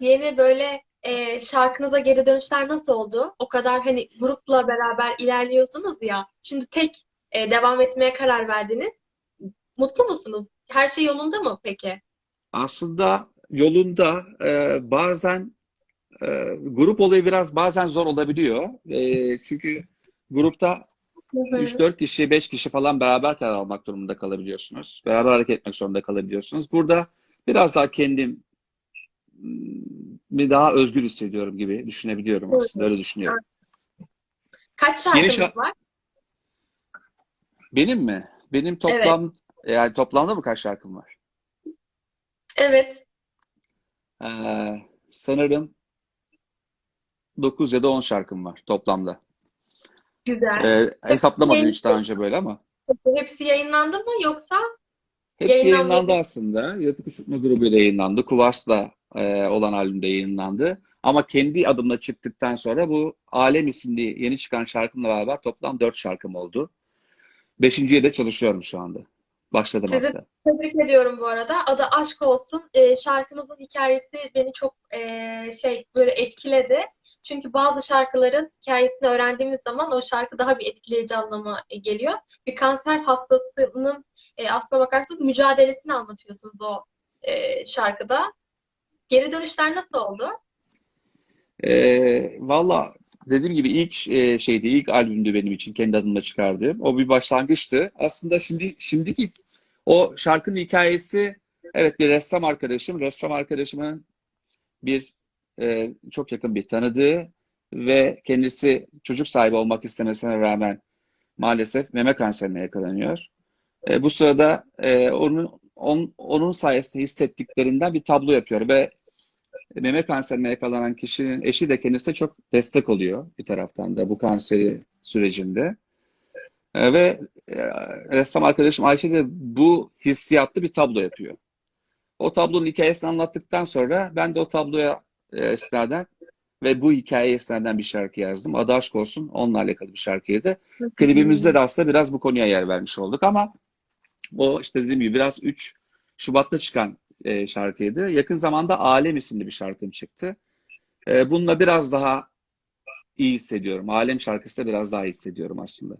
Yeni böyle e, şarkınıza geri dönüşler nasıl oldu? O kadar hani grupla beraber ilerliyorsunuz ya. Şimdi tek e, devam etmeye karar verdiniz. Mutlu musunuz? Her şey yolunda mı peki? Aslında yolunda e, bazen e, grup olayı biraz bazen zor olabiliyor. E, çünkü grupta Hı hı. 3-4 kişi, 5 kişi falan beraber karar almak durumunda kalabiliyorsunuz. Beraber hareket etmek zorunda kalabiliyorsunuz. Burada biraz daha kendim mi daha özgür hissediyorum gibi düşünebiliyorum aslında. Öyle düşünüyorum. Kaç Yeni şarkınız şarkı var? benim mi? Benim toplam yani toplamda mı kaç şarkım var? Evet. Ee, sanırım 9 ya da 10 şarkım var toplamda. Güzel. Ee, hesaplamadım hiç daha önce böyle ama. Hepsi yayınlandı mı yoksa Hepsi yayınlandı mı? aslında. Yatık Uçurtma grubuyla yayınlandı. Kuvas'la e, olan albümde yayınlandı. Ama kendi adımla çıktıktan sonra bu Alem isimli yeni çıkan şarkımla beraber toplam 4 şarkım oldu. Beşinciye de çalışıyorum şu anda. Başladım Sizi hatta. tebrik ediyorum bu arada. Adı Aşk Olsun. Ee, şarkınızın hikayesi beni çok ee, şey böyle etkiledi. Çünkü bazı şarkıların hikayesini öğrendiğimiz zaman o şarkı daha bir etkileyici anlama e, geliyor. Bir kanser hastasının e, aslına bakarsanız mücadelesini anlatıyorsunuz o e, şarkıda. Geri dönüşler nasıl oldu? Ee, valla dediğim gibi ilk e, şeydi, ilk albümdü benim için kendi adımla çıkardığım. O bir başlangıçtı. Aslında şimdi şimdiki o şarkının hikayesi evet bir ressam arkadaşım, ressam arkadaşımın bir e, çok yakın bir tanıdığı ve kendisi çocuk sahibi olmak istemesine rağmen maalesef meme kanserine yakalanıyor. E, bu sırada e, onun on- onun sayesinde hissettiklerinden bir tablo yapıyor ve meme kanserine yakalanan kişinin eşi de kendisine çok destek oluyor bir taraftan da bu kanseri sürecinde. E, ve e, ressam arkadaşım Ayşe de bu hissiyatlı bir tablo yapıyor. O tablonun hikayesini anlattıktan sonra ben de o tabloya e, istinaden ve bu hikayeye istinaden bir şarkı yazdım. Adı Aşk Olsun. Onunla alakalı bir şarkıydı. Klibimizde de aslında biraz bu konuya yer vermiş olduk ama o işte dediğim gibi biraz 3 Şubat'ta çıkan e, şarkıydı. Yakın zamanda Alem isimli bir şarkım çıktı. E, bununla biraz daha iyi hissediyorum. Alem şarkısı da biraz daha iyi hissediyorum aslında.